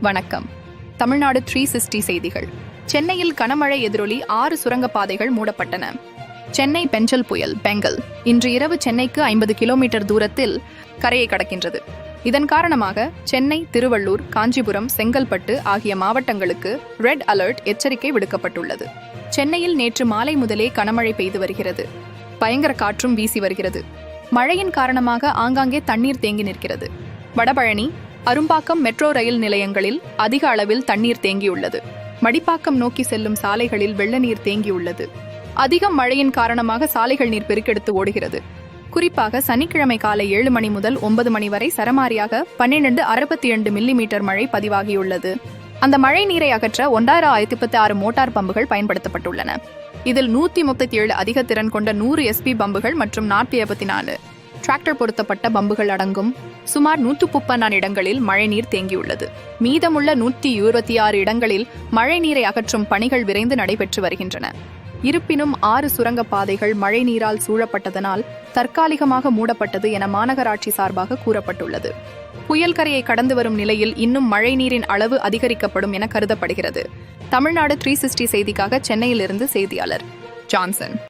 வணக்கம். Tamil Nadu three sixty செய்திகள். சென்னையில் கனமழை எதிரொலி ஆறு சுரங்கப்பாதைகள் மூடப்பட்டன. சென்னை பெஞ்சல் புயல் பெங்கல். இன்று இரவு சென்னைக்கு ஐம்பது கிலோமீட்டர் தூரத்தில் கரையை கடக்கின்றது. இதன் காரணமாக சென்னை திருவள்ளூர் காஞ்சிபுரம் செங்கல்பட்டு ஆகிய மாவட்டங்களுக்கு ரெட் அலர்ட் எச்சரிக்கை விடுக்கப்பட்டுள்ளது. சென்னையில் நேற்று மாலை முதலே கனமழை பெய்து வருகிறது. பயங்கர காற்றும் வீசி வருகிறது. மழையின் காரணமாக ஆங்காங்கே தண்ணீர் தேங்கி நிற்கிறது. வடபழனி அரும்பாக்கம் மெட்ரோ ரயில் நிலையங்களில் அதிக அளவில் தண்ணீர் தேங்கியுள்ளது. மடிப்பாக்கம் நோக்கி செல்லும் சாலைகளில் வெள்ள நீர் தேங்கியுள்ளது. அதிகம் மழையின் காரணமாக சாலைகள் நீர் பெருக்கெடுத்து ஓடுகிறது. குறிப்பாக சனிக்கிழமை காலை ஏழு மணி முதல் ஒன்பது மணி வரை சரமாரியாக பன்னிரண்டு அறுபத்தி இரண்டு மில்லிமீட்டர் மழை பதிவாகியுள்ளது. அந்த மழை நீரை அகற்ற ஒன்றாயிரம் ஆயிரத்தி முப்பத்தி ஆறு மோட்டார் பம்புகள் பயன்படுத்தப்பட்டுள்ளன. இதில் நூத்தி முப்பத்தி ஏழு அதிக திறன் கொண்ட நூறு எஸ்பி பம்புகள் மற்றும் நாற்பத்தி எழுபத்தி நாலு டிராக்டர் பொருத்தப்பட்ட பம்புகள் அடங்கும். சுமார் நூற்று முப்பன்னான் இடங்களில் மழைநீர் தேங்கியுள்ளது. மீதமுள்ள நூற்றி இருபத்தி ஆறு இடங்களில் மழைநீரை அகற்றும் பணிகள் விரைந்து நடைபெற்று வருகின்றன. இருப்பினும் ஆறு சுரங்கப் பாதைகள் சூழப்பட்டதனால் தற்காலிகமாக மூடப்பட்டது என மாநகராட்சி சார்பாக கூறப்பட்டுள்ளது. புயல் கரையை கடந்து வரும் நிலையில் இன்னும் மழைநீரின் அளவு அதிகரிக்கப்படும் என கருதப்படுகிறது. தமிழ்நாடு த்ரீ சிக்ஸ்டி செய்திக்காக சென்னையிலிருந்து செய்தியாளர் ஜான்சன்.